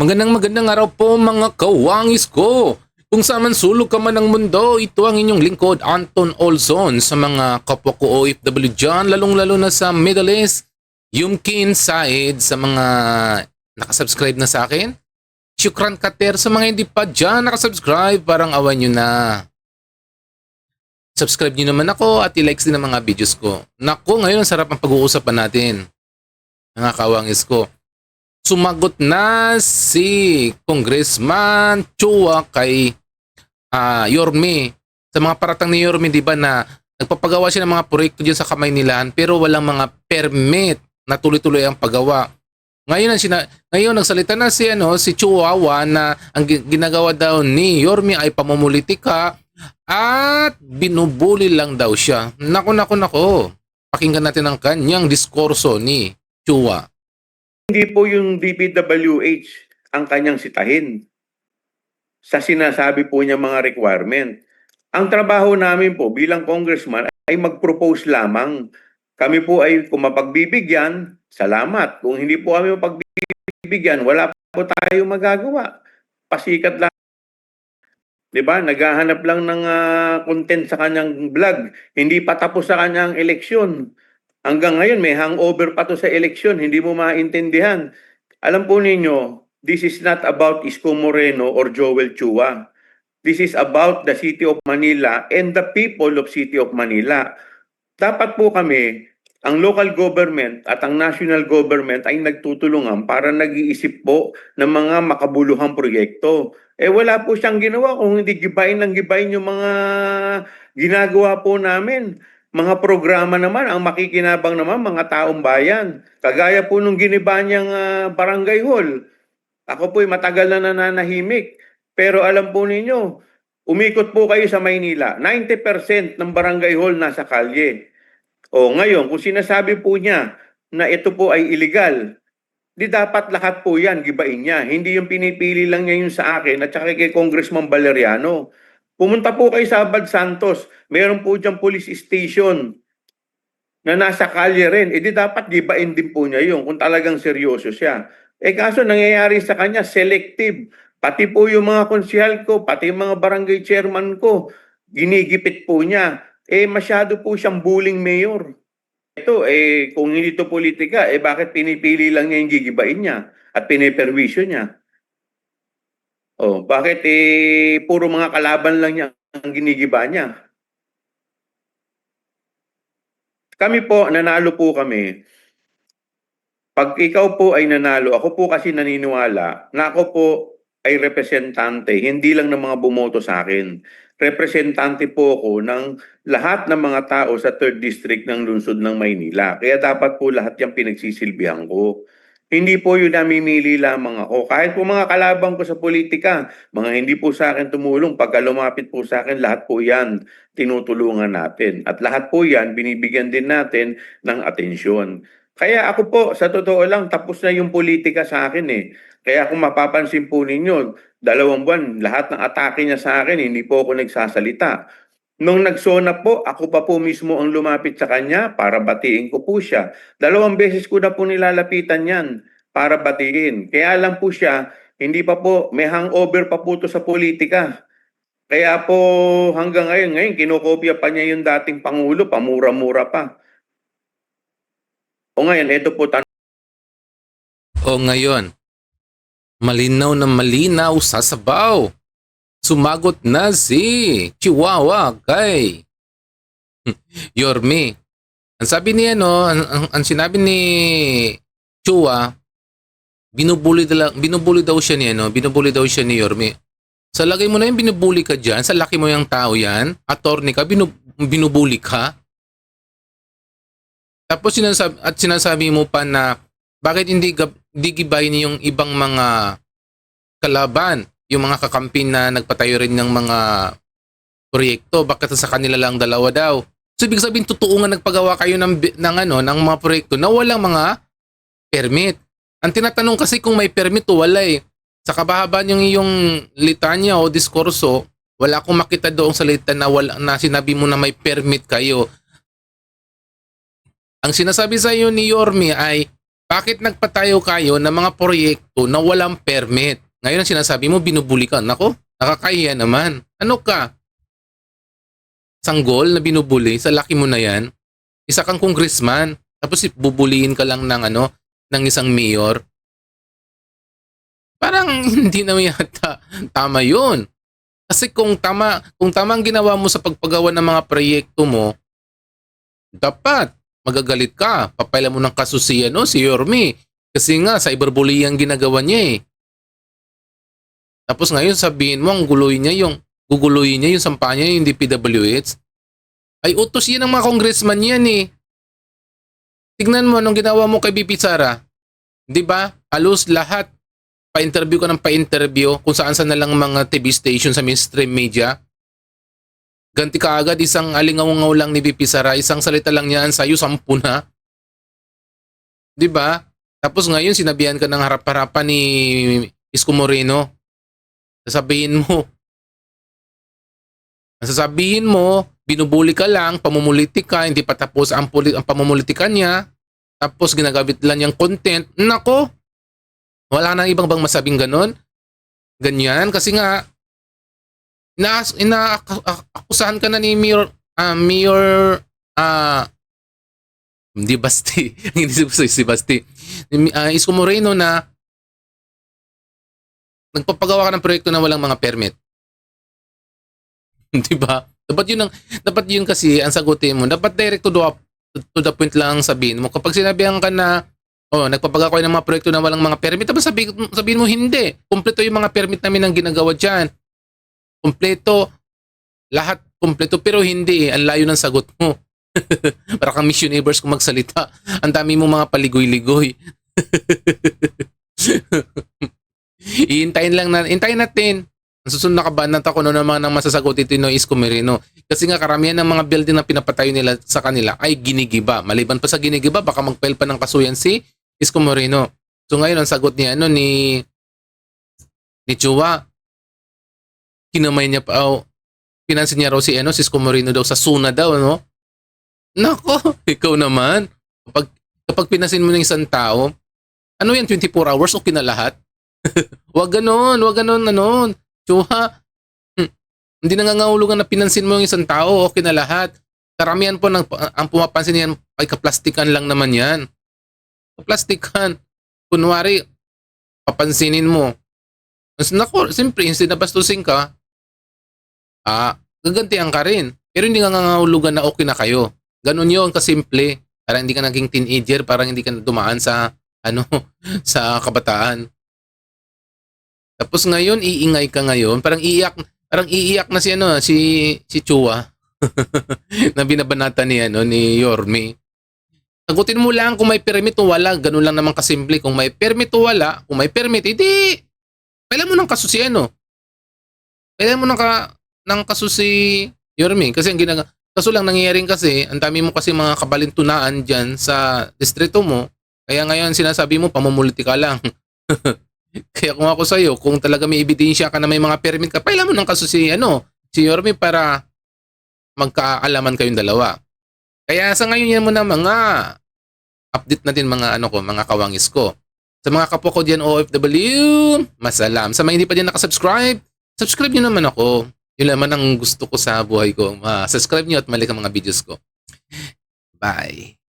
Magandang magandang araw po mga kawangis ko. Kung saan man sulog ka man ng mundo, ito ang inyong lingkod Anton Olson sa mga kapwa ko OFW dyan, lalong-lalo na sa Middle East. Yumkin Said sa mga nakasubscribe na sa akin. Shukran Kater sa mga hindi pa dyan nakasubscribe, parang awan nyo na. Subscribe nyo naman ako at i-likes din ang mga videos ko. Naku, ngayon ang sarap ang pag-uusapan natin. Mga kawangis ko sumagot na si Congressman Chua kay ah, Yorme. Sa mga paratang ni Yorme, di ba na nagpapagawa siya ng mga proyekto dyan sa kamay nilaan pero walang mga permit na tuloy-tuloy ang paggawa. Ngayon, ang sina- ngayon nagsalita na si, ano, si Chihuahua na ang gi- ginagawa daw ni Yorme ay pamumulitika at binubuli lang daw siya. Nako, nako, nako. Pakinggan natin ang kanyang diskurso ni Chua. Hindi po yung DPWH ang kanyang sitahin sa sinasabi po niya mga requirement. Ang trabaho namin po bilang congressman ay mag-propose lamang. Kami po ay kung mapagbibigyan, salamat. Kung hindi po kami mapagbibigyan, wala po tayo magagawa. Pasikat lang. 'Di ba? Naghahanap lang ng ah, content sa kanyang vlog. Hindi pa tapos sa kanyang eleksyon. Hanggang ngayon, may hangover pa to sa eleksyon. Hindi mo maintindihan. Alam po ninyo, this is not about Isko Moreno or Joel Chua. This is about the City of Manila and the people of City of Manila. Dapat po kami, ang local government at ang national government ay nagtutulungan para nag-iisip po ng mga makabuluhang proyekto. Eh wala po siyang ginawa kung hindi gibain ng gibain yung mga ginagawa po namin mga programa naman, ang makikinabang naman, mga taong bayan. Kagaya po nung giniba niyang ah, barangay hall. Ako po'y matagal na nananahimik. Pero alam po ninyo, umikot po kayo sa Maynila. 90% ng barangay hall nasa kalye. O ngayon, kung sinasabi po niya na ito po ay illegal, di dapat lahat po yan, gibain niya. Hindi yung pinipili lang niya yun sa akin at saka kay Congressman Valeriano. Pumunta po kayo sa Abad Santos. Meron po diyang police station na nasa kalye rin. E di dapat gibain din po niya yun kung talagang seryoso siya. Eh kaso nangyayari sa kanya, selective. Pati po yung mga konsyal ko, pati yung mga barangay chairman ko, ginigipit po niya. Eh masyado po siyang bullying mayor. Ito, eh kung hindi to politika, eh bakit pinipili lang niya yung gigibain niya at piniperwisyo niya? Oh, bakit eh puro mga kalaban lang niya ang ginigiba niya? Kami po, nanalo po kami. Pag ikaw po ay nanalo, ako po kasi naniniwala na ako po ay representante, hindi lang ng mga bumoto sa akin. Representante po ako ng lahat ng mga tao sa 3rd District ng lungsod ng Maynila. Kaya dapat po lahat yung pinagsisilbihan ko. Hindi po yun namimili lamang ako. Kahit po mga kalabang ko sa politika, mga hindi po sa akin tumulong, pagka lumapit po sa akin, lahat po yan tinutulungan natin. At lahat po yan, binibigyan din natin ng atensyon. Kaya ako po, sa totoo lang, tapos na yung politika sa akin eh. Kaya kung mapapansin po ninyo, dalawang buwan, lahat ng atake niya sa akin, hindi po ako nagsasalita. Nung nagsona po, ako pa po mismo ang lumapit sa kanya para batiin ko po siya. Dalawang beses ko na po nilalapitan yan para batiin. Kaya lang po siya, hindi pa po, may hangover pa po to sa politika. Kaya po hanggang ngayon, ngayon kinokopya pa niya yung dating Pangulo, pamura-mura pa. O ngayon, ito po tan- O ngayon, malinaw na malinaw sa sabaw. Sumagot na si Chihuahua kay Yorme. Ang sabi niya no, ang, ang, ang sinabi ni Chua, binubuli daw, binubuli daw siya ni ano, binubuli daw siya ni Yorme. Sa lagay mo na yung binubuli ka dyan, sa laki mo yung tao yan, attorney ka, binu, binubuli ka. Tapos sinasabi, at sinasabi mo pa na bakit hindi, hindi gibayin yung ibang mga kalaban, yung mga kakampi na nagpatayo rin ng mga proyekto, bakit sa kanila lang dalawa daw? So ibig sabihin totoo nga nagpagawa kayo ng, ng ano, ng mga proyekto na walang mga permit. Ang tinatanong kasi kung may permit o wala eh. Sa kabahaba yung iyong litanya o diskurso, wala akong makita doon sa litan na, wala, na sinabi mo na may permit kayo. Ang sinasabi sa iyo ni Yormi ay Bakit nagpatayo kayo ng mga proyekto na walang permit? Ngayon ang sinasabi mo, binubuli ka. Nako, nakakahiya naman. Ano ka? Sanggol na binubuli, sa laki mo na yan. Isa kang congressman, tapos bubuliin ka lang ng ano, ng isang mayor. Parang hindi na yata tama yun. Kasi kung tama, kung tama ang ginawa mo sa pagpagawa ng mga proyekto mo, dapat magagalit ka. Papailan mo ng kaso si, ano, si Yormi. Kasi nga, cyberbullying ang ginagawa niya eh. Tapos ngayon sabihin mo, ang guloy niya yung, guguluhin niya yung sampa niya yung DPWH. Ay, utos yan ng mga congressman yan eh. Tignan mo anong ginawa mo kay BP Sara. Di ba? Halos lahat pa-interview ka ng pa-interview kung saan saan na lang mga TV station sa mainstream media. Ganti ka agad, isang alingaw lang ni BP Sara, isang salita lang niyan sa'yo, sampu na. Di ba? Tapos ngayon, sinabihan ka ng harap-harapan ni Isko Moreno. Sasabihin mo, sasabihin mo, binubuli ka lang, pamumulitik ka, hindi pa tapos ang, ang pamumulitikan niya, tapos ginagamit lang niyang content, nako, wala nang ibang bang masabing ganon. Ganyan, kasi nga, ina, inaakusahan ka na ni Mayor, ah, Mayor, ah, hindi Basti, hindi si Basti, uh, Isko Moreno na nagpapagawa ka ng proyekto na walang mga permit. Di ba? Dapat yun ang dapat yun kasi ang sagutin mo. Dapat direct to the, to the point lang sabihin mo. Kapag sinabihan ka na oh, nagpapagawa kayo ng mga proyekto na walang mga permit, tapos sabi, sabihin mo hindi. Kumpleto yung mga permit namin ang ginagawa diyan. Kumpleto lahat kumpleto pero hindi eh. Ang layo ng sagot mo. Para kang Miss Universe kung magsalita. Ang dami mo mga paligoy-ligoy. Iintayin lang na, intayin natin. Ang susunod na kabanat ako no naman ang masasagot ito no Isko Merino. Kasi nga karamihan ng mga building na pinapatayo nila sa kanila ay ginigiba. Maliban pa sa ginigiba, baka mag-file pa ng kasuyan si Isko Moreno. So ngayon ang sagot niya ano ni ni Chua, kinamay niya pa, oh, pinansin niya raw si, ano, si Isko Moreno daw sa Suna daw, no? Nako, ikaw naman. Kapag, kapag pinasin mo ng isang tao, ano yan, 24 hours, okay na lahat? wag ganon, wag ganon, ano, Chua. Hmm. Hindi nangangahulugan na pinansin mo yung isang tao, okay na lahat. Karamihan po ng, ang pumapansin yan ay kaplastikan lang naman yan. Kaplastikan. Kunwari, papansinin mo. Mas nako, siyempre, instead na bastusin ka, ah, gagantihan ka rin. Pero hindi nga nangangahulugan na okay na kayo. Ganon yun, kasimple. Para hindi ka naging teenager, parang hindi ka dumaan sa, ano, sa kabataan. Tapos ngayon, iingay ka ngayon, parang iiyak, parang iiyak na si, ano, si, si Chua. na binabanata ni, ano, ni Yorme. Sagutin mo lang kung may permit o wala. Ganun lang naman kasimple. Kung may permit o wala, kung may permit, hindi. Kailan mo ng kaso si ano? Kailan mo ng, ka, ng kaso si Yorme? Kasi ang ginag kaso lang nangyayari kasi, ang dami mo kasi mga kabalintunaan dyan sa distrito mo. Kaya ngayon sinasabi mo, pamumuliti ka lang. Kaya kung ako sa'yo, kung talaga may ebidensya ka na may mga permit ka, pailan mo ng kaso si, ano, si Yorme para magkaalaman kayong dalawa. Kaya sa ngayon yan mo na mga update natin mga ano ko, mga kawangis ko. Sa mga kapwa ko diyan OFW, masalam. Sa mga hindi pa din nakasubscribe, subscribe nyo naman ako. Yun naman ang gusto ko sa buhay ko. Uh, subscribe nyo at malik ang mga videos ko. Bye.